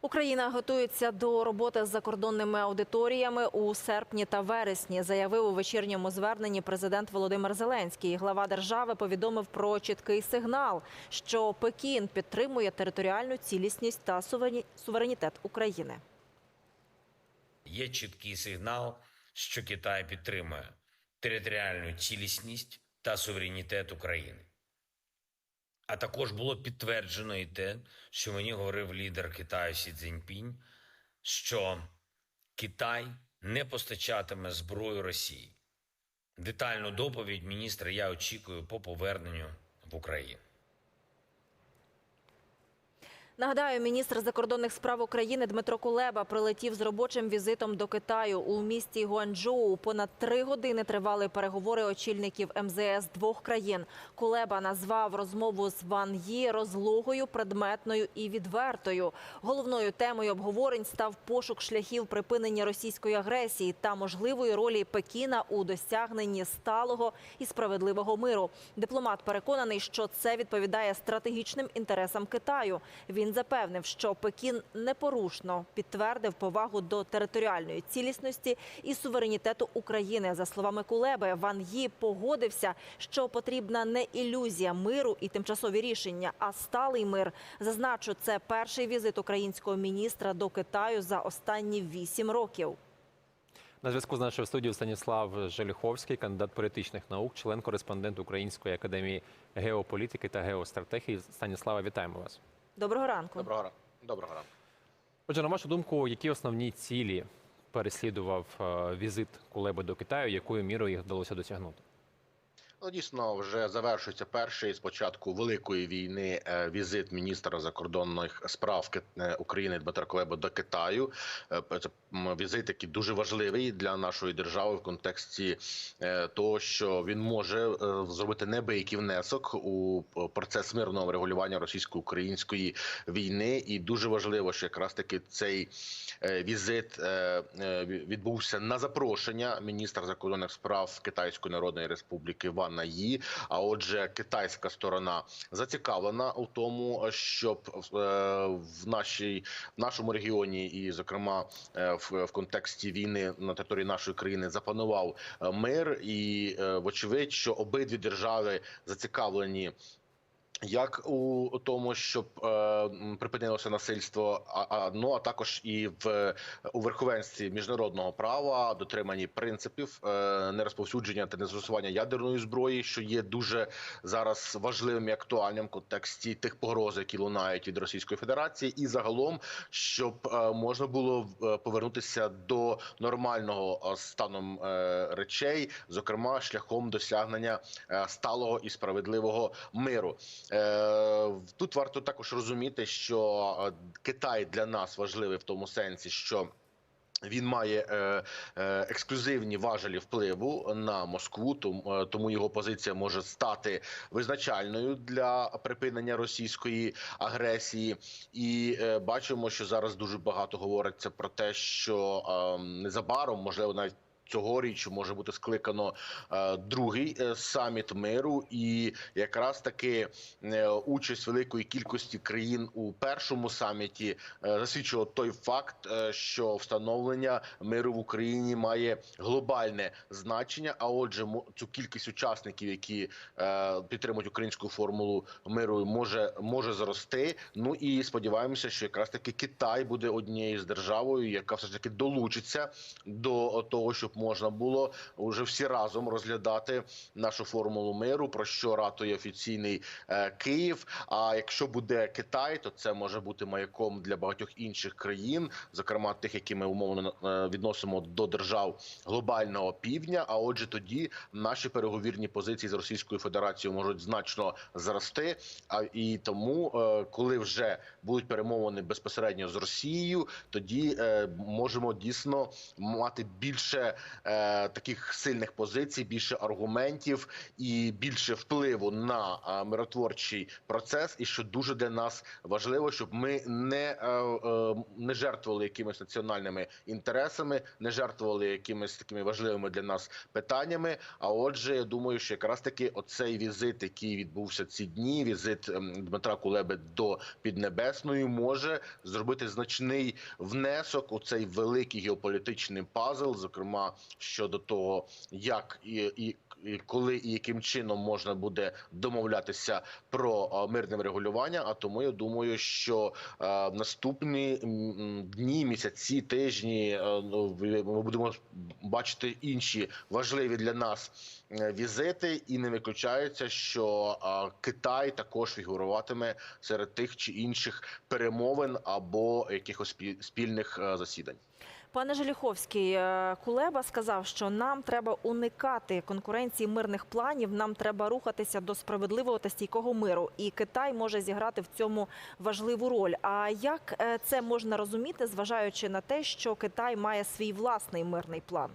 Україна готується до роботи з закордонними аудиторіями у серпні та вересні, заявив у вечірньому зверненні президент Володимир Зеленський. Глава держави повідомив про чіткий сигнал, що Пекін підтримує територіальну цілісність та суверені- суверенітет України. Є чіткий сигнал, що Китай підтримує територіальну цілісність та суверенітет України. А також було підтверджено і те, що мені говорив лідер Китаю Сі Цзіньпінь, що Китай не постачатиме зброю Росії. Детальну доповідь міністра я очікую по поверненню в Україну. Нагадаю, міністр закордонних справ України Дмитро Кулеба прилетів з робочим візитом до Китаю у місті Гуанчжоу. Понад три години тривали переговори очільників МЗС двох країн. Кулеба назвав розмову з Ван Ї розлогою, предметною і відвертою. Головною темою обговорень став пошук шляхів припинення російської агресії та можливої ролі Пекіна у досягненні сталого і справедливого миру. Дипломат переконаний, що це відповідає стратегічним інтересам Китаю. Він запевнив, що Пекін непорушно підтвердив повагу до територіальної цілісності і суверенітету України. За словами Кулеби, Ван Ї погодився, що потрібна не ілюзія миру і тимчасові рішення, а сталий мир. Зазначу, це перший візит українського міністра до Китаю за останні вісім років. На зв'язку з нашою студією Станіслав Желюховський, кандидат політичних наук, член-кореспондент Української академії геополітики та геостратегії. Станіслава, вітаємо вас. Доброго ранку. Доброго ранку. Доброго ранку. Отже, на вашу думку, які основні цілі переслідував е, візит Кулеби до Китаю, якою мірою їх вдалося досягнути? Ну, дійсно, вже завершується перший з початку великої війни е, візит міністра закордонних справ е, України Дмитра Кулеби до Китаю. Е, Це візит, який дуже важливий для нашої держави в контексті того, що він може зробити небиякий внесок у процес мирного врегулювання російсько-української війни. І дуже важливо, що якраз таки цей візит відбувся на запрошення міністра закордонних справ Китайської Народної Республіки Вана Ї. А отже, китайська сторона зацікавлена у тому, щоб е, в нашій в нашому регіоні, і зокрема е, в, в контексті війни на території нашої країни запанував е, мир, і вочевидь, що обидві держави зацікавлені. Як у тому, щоб е, припинилося насильство, а, а ну а також і в у верховенстві міжнародного права, дотриманні принципів е, нерозповсюдження та незастосування ядерної зброї, що є дуже зараз важливим і актуальним в контексті тих погроз, які лунають від Російської Федерації, і загалом, щоб е, можна було е, повернутися до нормального е, стану е, речей, зокрема шляхом досягнення е, сталого і справедливого миру. Е, Тут варто також розуміти, що е, Китай для нас важливий в тому сенсі, що він має е, ексклюзивні важелі впливу на Москву, тому, його позиція може стати визначальною для припинення російської агресії. І бачимо, що зараз дуже багато говориться про те, що е, незабаром, можливо, навіть Цьогоріч може бути скликано е, другий е, саміт миру, і якраз таки е, участь великої кількості країн у першому саміті засвідчував той факт, що встановлення миру в Україні має глобальне значення. А отже, цю кількість учасників, які підтримують українську формулу миру, може може зрости. Ну і сподіваємося, що якраз таки Китай буде однією з державою, яка все ж таки долучиться до того, щоб можна було вже всі разом розглядати нашу формулу миру, про що ратує офіційний е, Київ. А якщо буде Китай, то це може бути маяком для багатьох інших країн, зокрема тих, які ми умовно е, відносимо до держав глобального півдня. А отже, тоді наші переговірні позиції з Російською Федерацією можуть значно зрости. А і тому, е, коли вже будуть перемовини безпосередньо з Росією, тоді можемо дійсно мати більше е, таких сильних позицій, більше аргументів і більше впливу на е, миротворчий процес. І що дуже для нас важливо, щоб ми не, е, е, не жертвували якимись національними інтересами, не жертвували якимись такими важливими для нас питаннями. А отже, я думаю, що якраз таки оцей візит, який відбувся ці дні, візит ем, Дмитра Кулеби до Піднебесної, може зробити значний внесок у цей великий геополітичний пазл, зокрема щодо того, як і, і, коли і яким чином можна буде домовлятися про мирне врегулювання. А тому я думаю, що е, наступні дні, місяці, тижні е, ну, ми будемо бачити інші важливі для нас е, візити, і не виключається, що Китай також фігуруватиме серед тих чи інших перемовин або якихось спі- спільних е, засідань. Пане Желіховський, е, Кулеба сказав, що нам треба уникати конкуренції мирних планів. Нам треба рухатися до справедливого та стійкого миру. І Китай може зіграти в цьому важливу роль. А як е, це можна розуміти, зважаючи на те, що Китай має свій власний мирний план?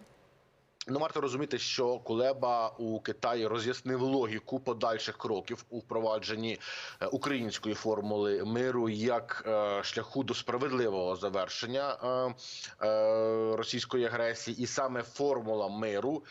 Ну, варто розуміти, що Кулеба у Китаї роз'яснив логіку подальших кроків у впровадженні е, української формули миру як е, шляху до справедливого завершення е, російської агресії, і саме формула миру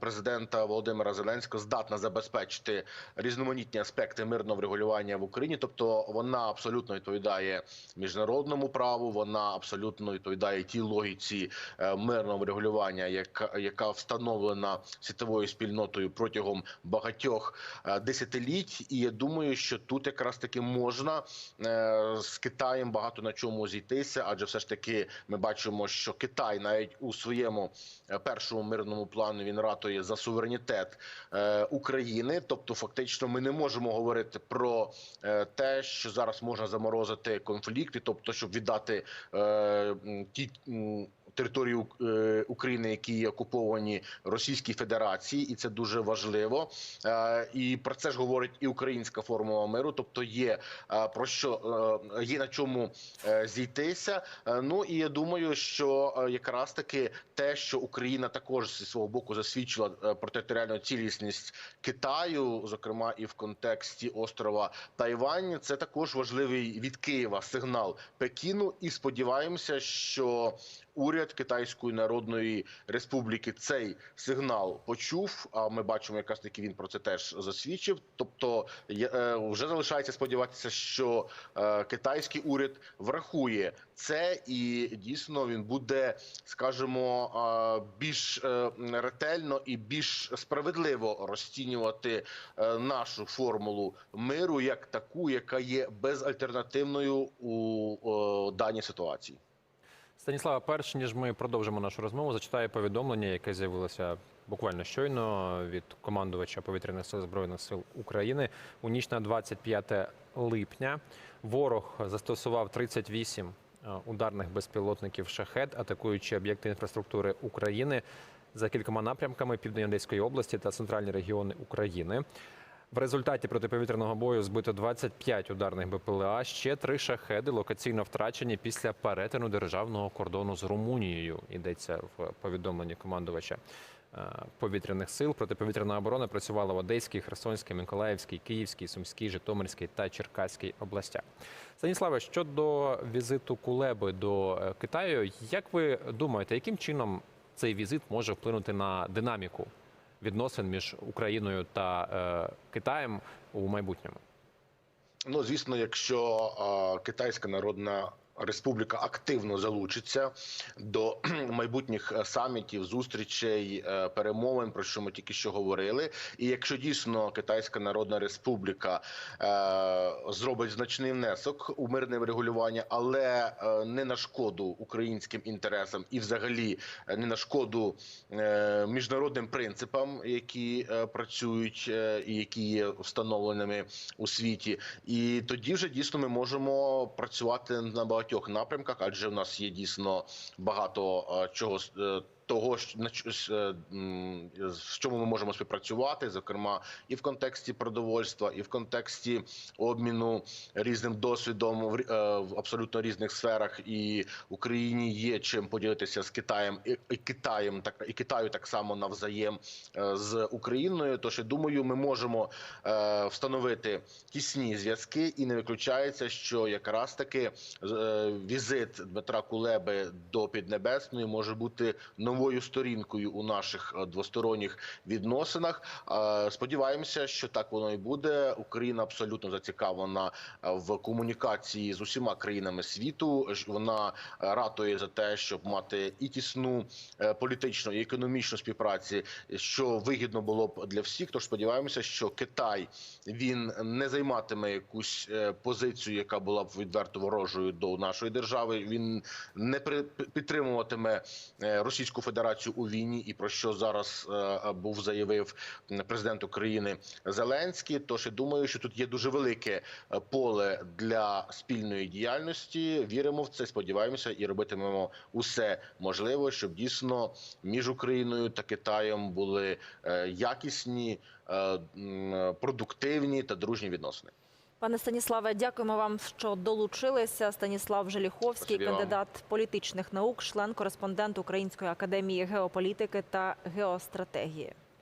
президента Володимира Зеленського здатна забезпечити різноманітні аспекти мирного врегулювання в Україні. Тобто вона абсолютно відповідає міжнародному праву, вона абсолютно відповідає тій логіці е, мирного врегулювання, яка встановлена світовою спільнотою протягом багатьох е, десятиліть. І я думаю, що тут якраз таки можна е, з Китаєм багато на чому зійтися, адже все ж таки ми бачимо, що Китай навіть у своєму е, першому мирному плані він ратує за суверенітет е, України. Тобто, фактично, ми не можемо говорити про е, те, що зараз можна заморозити конфлікти, тобто, щоб віддати е, ті. Території е, України, які є окуповані Російській Федерації, і це дуже важливо. Е, І про це ж говорить і українська формула миру. Тобто є е, про що є на чому зійтися. Ну і я думаю, що якраз таки те, що Україна також зі свого боку засвідчила про територіальну цілісність Китаю, зокрема і в контексті острова Тайвань, це також важливий від Києва сигнал Пекіну. І сподіваємося, що уряд Китайської Народної Республіки цей сигнал почув. А ми бачимо, якраз таки він про це теж засвідчив. Тобто, е, вже залишається сподіватися, що е, китайський уряд врахує це, і дійсно він буде, скажімо, е, більш ретельно і більш справедливо розцінювати нашу формулу миру як таку, яка є безальтернативною у даній ситуації. Станіслава, перш ніж ми продовжимо нашу розмову, зачитаю повідомлення, яке з'явилося буквально щойно від командувача повітряних сил збройних сил України. У ніч на 25 липня ворог застосував 38 е, ударних безпілотників шахет, атакуючи об'єкти інфраструктури України за кількома напрямками Південь Одеської області та центральні регіони України. В результаті протиповітряного бою збито 25 ударних БПЛА, ще три шахеди локаційно втрачені після перетину державного кордону з Румунією. Йдеться в повідомленні командувача е, повітряних сил. Протиповітряна оборона працювала в Одеській, Херсонській, Миколаївській, Київській, Сумській, Житомирській та Черкаській областях. Станіславе, щодо візиту Кулеби до е, Китаю, як ви думаєте, яким чином цей візит може вплинути на динаміку відносин між Україною та е, Китаєм у майбутньому? Ну, звісно, якщо е, Китайська Народна Республіка активно залучиться до майбутніх е, самітів, зустрічей, е, перемовин, про що ми тільки що говорили. І якщо дійсно Китайська Народна Республіка е, зробить значний внесок у мирне врегулювання, але не на шкоду українським інтересам і, взагалі, не на шкоду міжнародним принципам, які працюють і які є встановленими у світі, і тоді вже дійсно ми можемо працювати на багатьох напрямках, адже в нас є дійсно багато е, чого е, того, що е, з чому ми можемо співпрацювати, зокрема і в контексті продовольства, і в контексті обміну різним досвідом в е, абсолютно різних сферах. І Україні є чим поділитися з Китаєм і, Китаєм, так і Китаю так само навзаєм е, з Україною. Тож я думаю, ми можемо встановити тісні зв'язки, і не виключається, що якраз таки візит Дмитра Кулеби до Піднебесної може бути новою сторінкою у наших е, двосторонніх відносинах. Е, Сподіваємося, що так воно і буде. Україна абсолютно зацікавлена е, в комунікації з усіма країнами світу. Вона ратує за те, щоб мати і тісну політичну і економічну співпраці, що вигідно було б для всіх. Тож сподіваємося, що Китай він не займатиме якусь позицію, яка була б відверто ворожою до нашої держави. Він не підтримуватиме е, Федерацію у війні, і про що зараз е, був заявив президент України Зеленський. Тож я думаю, що тут є дуже велике е, поле для спільної діяльності. Віримо в це, сподіваємося, і робитимемо усе можливе, щоб дійсно між Україною та Китаєм були е, якісні, е, продуктивні та дружні відносини. Пане Станіславе, дякуємо вам, що долучилися. Станіслав Желіховський, Спасибі вам. кандидат політичних наук, член кореспондент Української академії геополітики та геостратегії.